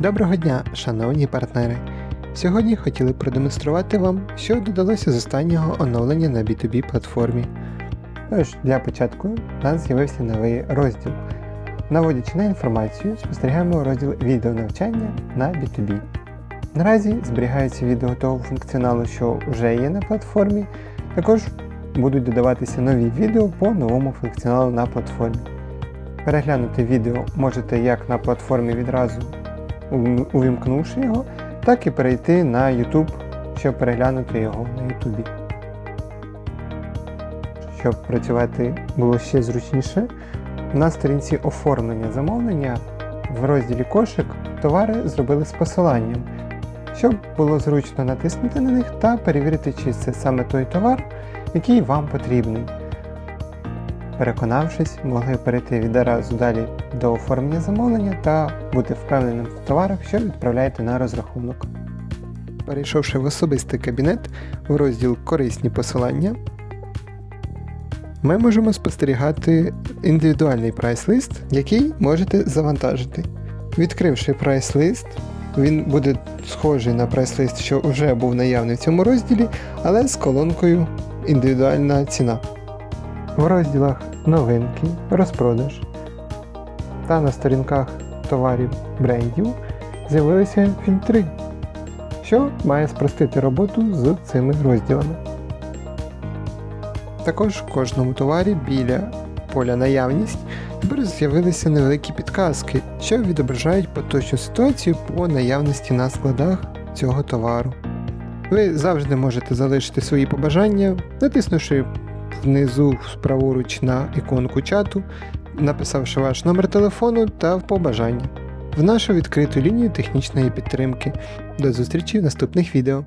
Доброго дня, шановні партнери! Сьогодні хотіли продемонструвати вам, що додалося з останнього оновлення на B2B платформі. Тож, для початку у нас з'явився новий розділ. Наводячи на інформацію, спостерігаємо розділ відеонавчання на B2B. Наразі зберігається відео того функціоналу, що вже є на платформі. Також будуть додаватися нові відео по новому функціоналу на платформі. Переглянути відео можете як на платформі відразу увімкнувши його, так і перейти на YouTube, щоб переглянути його на YouTube. Щоб працювати було ще зручніше, на сторінці оформлення замовлення в розділі кошик товари зробили з посиланням, щоб було зручно натиснути на них та перевірити, чи це саме той товар, який вам потрібний. Переконавшись, могли перейти відразу далі до оформлення замовлення та бути впевненим в товарах, що відправляєте на розрахунок. Перейшовши в особистий кабінет в розділ Корисні посилання, ми можемо спостерігати індивідуальний прайс-лист, який можете завантажити. Відкривши прайс-лист, він буде схожий на прайс-лист, що вже був наявний в цьому розділі, але з колонкою Індивідуальна ціна. В розділах Новинки, розпродаж та на сторінках товарів брендів з'явилися фільтри, що має спростити роботу з цими розділами. Також в кожному товарі біля поля наявність тепер з'явилися невеликі підказки, що відображають поточну ситуацію по наявності на складах цього товару. Ви завжди можете залишити свої побажання, натиснувши внизу праворуч на іконку чату, написавши ваш номер телефону та побажання в нашу відкриту лінію технічної підтримки. До зустрічі в наступних відео.